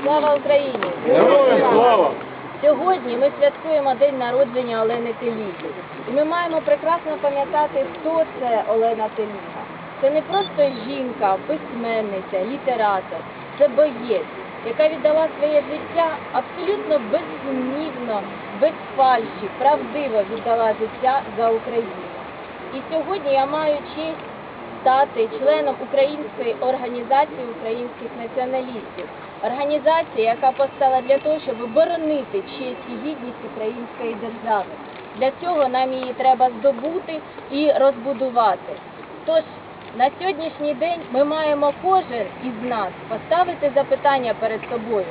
Слава Україні! Героям слава! Сьогодні ми святкуємо день народження Олени Теліги. І ми маємо прекрасно пам'ятати, хто це Олена Теліга. Це не просто жінка, письменниця, літератор, це боєць, яка віддала своє життя абсолютно безсумнівно, без фальші, правдиво віддала життя за Україну. І сьогодні я маю честь стати членом української організації українських націоналістів. Організація, яка постала для того, щоб боронити честь і гідність української держави. Для цього нам її треба здобути і розбудувати. Тож на сьогоднішній день ми маємо кожен із нас поставити запитання перед собою.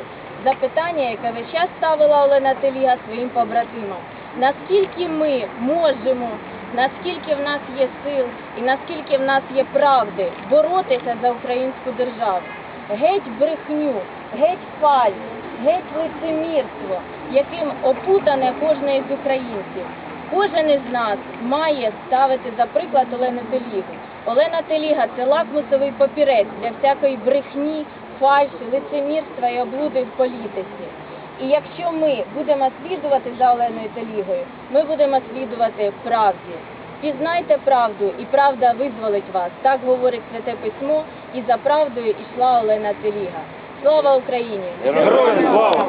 Запитання, яке весь час ставила Олена Теліга своїм побратимам. Наскільки ми можемо, наскільки в нас є сил і наскільки в нас є правди боротися за українську державу? Геть брехню, геть фальс, геть лицемірство, яким опутане кожне із українців. Кожен із нас має ставити за приклад Олену Телігу. Олена Теліга це лакмусовий папірець для всякої брехні, фальші, лицемірства і облуди в політиці. І якщо ми будемо слідувати за Оленою Телігою, ми будемо слідувати правді. Пізнайте правду, і правда визволить вас. Так говорить Святе Письмо, і за правдою ішла Олена Теліга. Слава Україні! Героям слава!